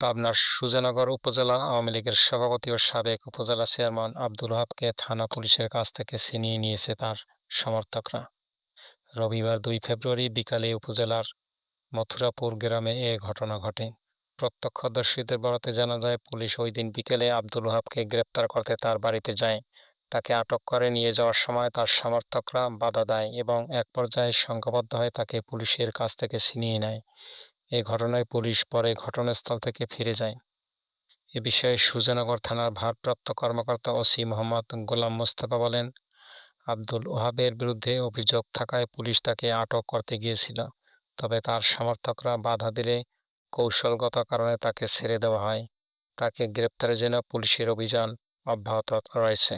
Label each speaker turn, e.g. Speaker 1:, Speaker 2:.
Speaker 1: পাবনার সুজানগর উপজেলা আওয়ামী লীগের সভাপতি ও সাবেক উপজেলা চেয়ারম্যান আব্দুল ওহাবকে থানা পুলিশের কাছ থেকে ছিনিয়ে নিয়েছে তার সমর্থকরা। রবিবার দুই ফেব্রুয়ারি বিকালে উপজেলার মথুরাপুর গ্রামে এ ঘটনা ঘটে। প্রত্যক্ষদর্শীদের বরাতে জানা যায়, পুলিশ ওই দিন বিকেলে আব্দুল হাবকে গ্রেপ্তার করতে তার বাড়িতে যায়। তাকে আটক করে নিয়ে যাওয়ার সময় তার সমর্থকরা বাধা দেয় এবং এক পর্যায়ে সংঘবদ্ধ হয়ে তাকে পুলিশের কাছ থেকে ছিনিয়ে নেয়। এ ঘটনায় পুলিশ পরে ঘটনাস্থল থেকে ফিরে যায়। এ বিষয়ে সুজানগর থানার ভারপ্রাপ্ত কর্মকর্তা ওসি মোহাম্মদ গোলাম মোস্তফা বলেন, আব্দুল ওহাবের বিরুদ্ধে অভিযোগ থাকায় পুলিশ তাকে আটক করতে গিয়েছিল, তবে তার সমর্থকরা বাধা দিলে কৌশলগত কারণে তাকে ছেড়ে দেওয়া হয়। তাকে গ্রেপ্তারের জন্য পুলিশের অভিযান অব্যাহত রয়েছে।